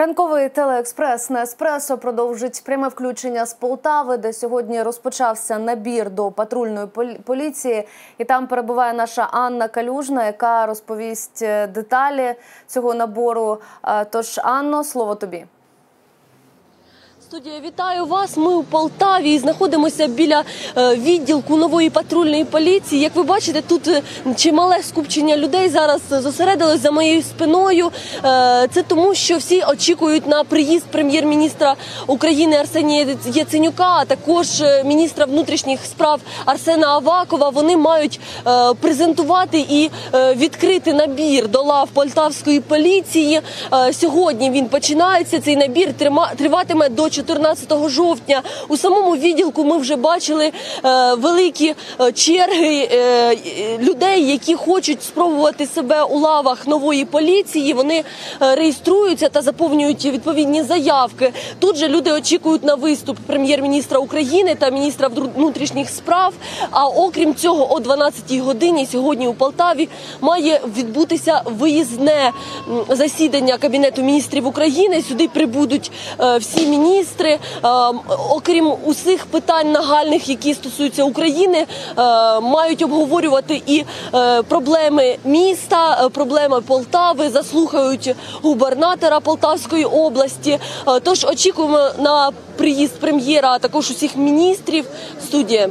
Ранковий телеекспрес на еспресо продовжить пряме включення з Полтави, де сьогодні розпочався набір до патрульної полі- поліції. І там перебуває наша Анна Калюжна, яка розповість е, деталі цього набору. Е, Тож, Анно, слово тобі. Студія, вітаю вас. Ми у Полтаві і знаходимося біля е, відділку нової патрульної поліції. Як ви бачите, тут е, чимале скупчення людей зараз зосередилось за моєю спиною. Е, це тому, що всі очікують на приїзд прем'єр-міністра України Арсенія Яценюка, а також е, міністра внутрішніх справ Арсена Авакова. Вони мають е, презентувати і е, відкрити набір до лав полтавської поліції. Е, сьогодні він починається. Цей набір триватиме до 14 жовтня. У самому відділку ми вже бачили е, великі е, черги е, людей, які хочуть спробувати себе у лавах нової поліції. Вони реєструються та заповнюють відповідні заявки. Тут же люди очікують на виступ прем'єр-міністра України та міністра внутрішніх справ. А окрім цього, о 12-й годині сьогодні у Полтаві має відбутися виїзне засідання кабінету міністрів України. Сюди прибудуть всі міністри. Е, окрім усіх питань нагальних, які стосуються України, е, мають обговорювати і е, проблеми міста, е, проблеми Полтави. Заслухають губернатора Полтавської області. Тож очікуємо на приїзд прем'єра, а також усіх міністрів. Студія.